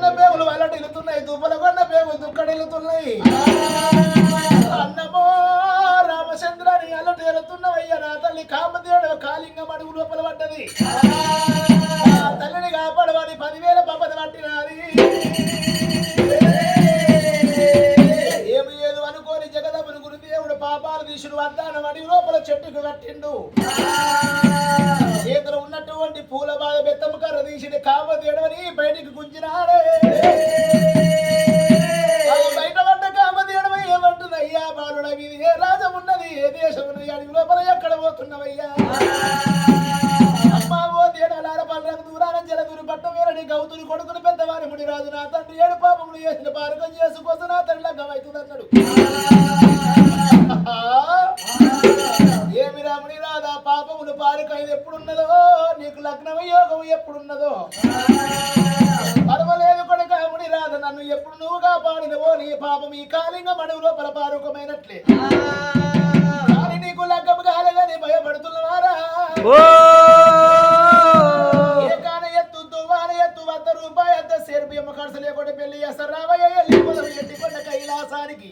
కొన్న పేగులు వలట ఇల్లుతున్నాయి దుబ్బల కొన్న పేగులు దుక్కడిల్లుతున్నాయి అన్నమో రామచంద్రాన్ని అల్లటి ఎలుతున్నవయ్యా నా తల్లి కామదేవుడు కాలింగం అడుగు లోపల పడ్డది. తల్లిని కాపాడవాడి పదివేల పప్పది పట్టిన ఏమి లేదు అనుకోని జగదముని గురుదేవుడు పాపాలు తీసుడు వద్దాను అడుగు లోపల చెట్టుకు కట్టిండు. చేతులు ఉన్నటువంటి పూల బాధ బెత్తము కర్ర తీసిన కామదేడవని బయటికి గుంజినాడే. పోతున్నావయ్యా. అమ్మా ఓ దేడాల దూరాన జలదూరి పట్టు వేరని గౌతుని కొడుకుని పెద్దవారి ముడి రాజు నా తండ్రి. ఏడు పాపములు చేసిన పారకం చేసుకోసం నా తండ్రి లగ్గమవుతుంది అన్నాడు. ఏమి రాముని రాదా పాపములు పారకైదు ఎప్పుడున్నదో నీకు లగ్నం యోగం ఎప్పుడున్నదో. పర్వలేదు కొడుక ముని రాధ నన్ను ఎప్పుడు నువ్వు కాపాడినవో నీ పాపం ఈ కాలింగ మడుగులో పరపారుకమైనట్లే. వంద రూపాయ అంత సేర్పు ఎమ్మ ఖర్చు లేకుండా పెళ్ళి చేస్తారు. రావయ్య ఎండికొండ కైలాసానికి.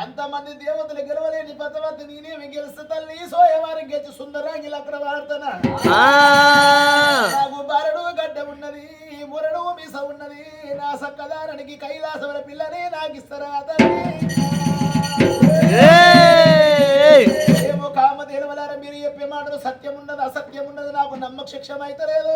అంతమంది దేవతలు గెలవలేని పతవద్దు నేనేమి గెలుస్తా తల్లి సోయవారం గెలిచి సుందరాంగిలు అక్కడ వాడతానా నాకు బరడు గడ్డ ఉన్నది మురడు మీస ఉన్నది నా సక్కదారానికి కైలాసముల పిల్లని నాకు ఇస్తారా తల్లి? ఏమో కామ దేవలారా మీరు చెప్పే మాటలు సత్యం ఉన్నది అసత్యం ఉన్నది నాకు నమ్మక శిక్షం అయితే లేదు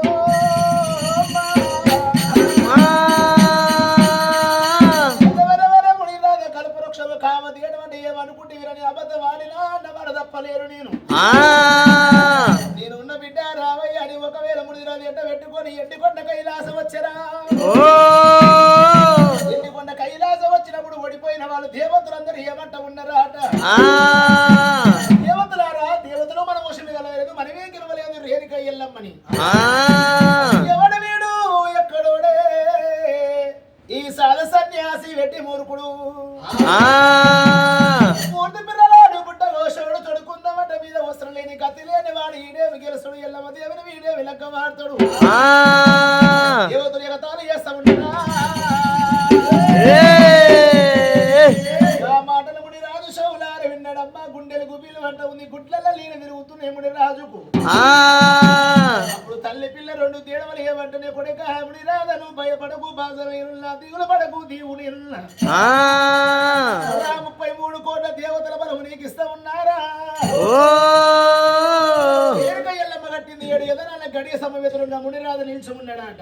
నేను నేను ఉన్న బిడ్డ రావయ్య అని ఒకవేళ ఎంట పెట్టుకొని ఎండికొండ కైలాసం వచ్చరా. ఎండికొండ కైలాసం వచ్చినప్పుడు ఓడిపోయిన వాళ్ళు దేవతలందరూ ఏమంట దేవతలారా దేవతలు మన వశమి కలగలేదు మనమే గెలవలేదు రేణుక ఎల్లమ్మని. ఎవడు వీడు? ఎక్కడోడే? ఈ సాల సన్యాసి వెట్టి మూర్ఖుడు. వస్త్రం లేని వాడు ఈడేవి గెలుసుడు ఎల్లమ్మ దేవుని వీడే విలక్క వాడతాడు. దేవతలు ఎగతాలు చేస్తా ఉంటారా మాటలు ముడి రాజు షౌలారు విన్నాడమ్మా. గుండెలు గుబీలు వంట ఉంది. గుడ్లలో లీన తిరుగుతున్నాయి ముడి రాజుకు? అప్పుడు తల్లి పిల్ల రెండు తేడవలు ఏమంటనే కొడుక ముడి రాధను భయపడకు బాధమైనా దిగులు పడకు దీవుని ముప్పై మూడు కోట్ల దేవతల బలము నీకు ఇస్తా ఉన్నారా గడియ సమవేతులున్న మునిరాజు నిల్చి ఉన్నాడట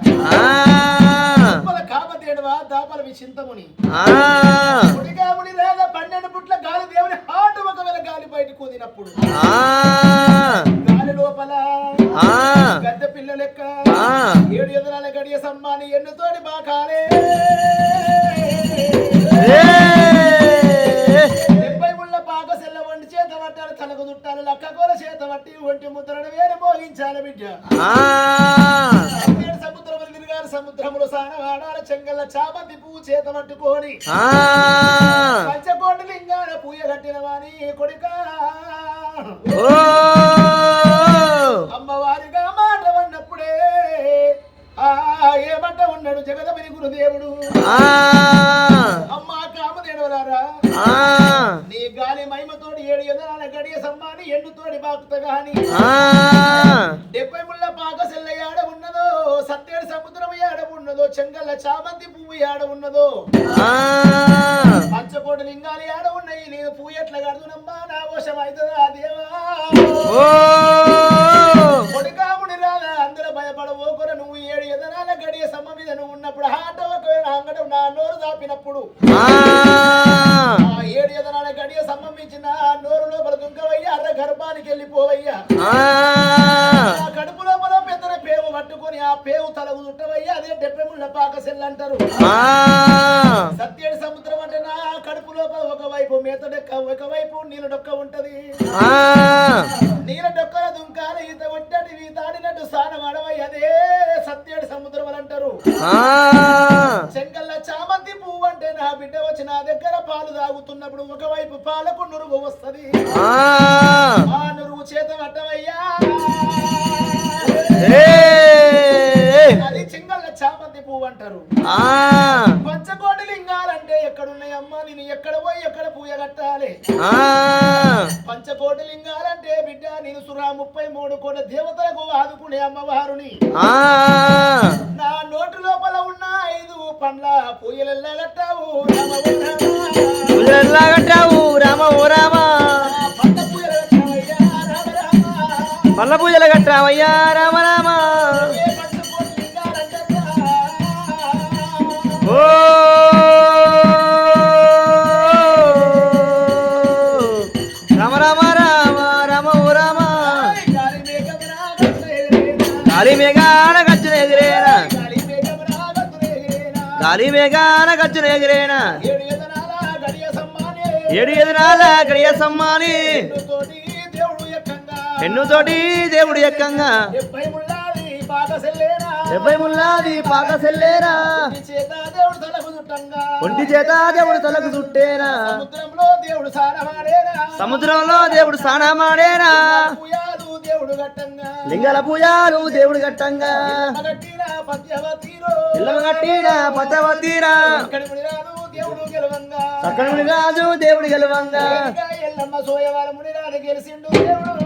ఉప్పల కామతేడువా దాపల చింతముని ముడిగా మునిరాజ పన్నెండు పుట్ల గాలి దేవుని హాటు ఒకవేళ గాలి బయటకు వదినప్పుడు గాలి లోపల. గద్దె పిల్ల లెక్క. ఏడు ఎదనాల గడియ సమ్మాని ఎన్నుతోటి బాకాలే. చుట్టాలి లక్క కూర చేత పట్టి ఒంటి ముద్రను వేరు మోగించాలి బిడ్డ. సముద్రములు తిరిగారు సముద్రములు సానవాడాలి చెంగల్ల చామంతి పువ్వు చేత పట్టుకొని పంచకోటి లింగాల పూయ కట్టిన వాని కొడుక. అమ్మవారిగా మాట అన్నప్పుడే ఆ ఏమంట ఉన్నాడు జగదమిని గురుదేవుడు. ఎండుతోడి బాకుత గాని. డెబ్బై ముళ్ళ పాక సెల్ల ఏడ ఉన్నదో? సత్తేడు సముద్రం ఏడ ఉన్నదో? చెంగల్ల చామంతి పువ్వు ఏడ ఉన్నదో? పంచకోటి లింగాలు ఏడ ఉన్నాయి? నేను పువ్వు ఎట్లా కడుతున్నమ్మా నా వశం అవుతుందా దేవా? సెల్ అంటారు. సత్యేడు సముద్రం అంటే నా కడుపు లోపల ఒకవైపు మేత డొక్క ఒకవైపు నీళ్ళ డొక్క ఉంటది. నీళ్ళ డొక్కల దుంకాల ఈత కొట్టటి ఈతాడినట్టు స్నానం అడవై అదే సత్యేడు సముద్రం అని అంటారు చెంగల్ల చామంతి పువ్వు అంటే నా బిడ్డ వచ్చి నా దగ్గర పాలు తాగుతున్నప్పుడు ఒకవైపు పాలకు నురుగు వస్తది. ఆ. నురుగు చేత పట్టవయ్యా. చామంతి పువ్వు అంటారు. పంచకోటి లింగాలంటే ఎక్కడున్నాయమ్మా? నేను ఎక్కడ పోయి ఎక్కడ పూజ కట్టాలి? ఆ. పంచకోటి లింగాలంటే బిడ్డ నేను సురా ముప్పై మూడు కోట్ల దేవతలకు ఆదుకునే అమ్మవారుని. ఆ. నా నోటు లోపల ఉన్న ఐదు పండ్ల పూయలెల్లా కట్టావు రామ ఓ రామ. పూజలా కట్టావు రామ ఓ రామ. మల్ల పూజలు కట్టావయ్యా రామ రామ. మేఘాన గచ్చున ఎగిరేనా? గాలి మేఘాన గచ్చున ఎగిరేనా? ఏడు ఎదురాల గడియ సమ్మాని. ఎన్నుతోటి దేవుడు ఎక్కంగా. ఎన్నుతోటి దేవుడు ఎక్కంగా డెబ్బై ముల్లాది పాక సెల్లేరా ఒంటి చేత దేవుడు తలకు చుట్టేనా? సముద్రంలో దేవుడు సారమాడేనా. దేవుడు గట్టంగా. లింగల పూజాలు దేవుడు గట్టంగా ఇక్కడి మునిరాలు దేవుడు గెలవంగా. సక్కనుడి రాజు దేవుడు గెలవంగా. ఎల్లమ్మ సోయవారం మునిరాలు గెలిసిండు దేవుడు.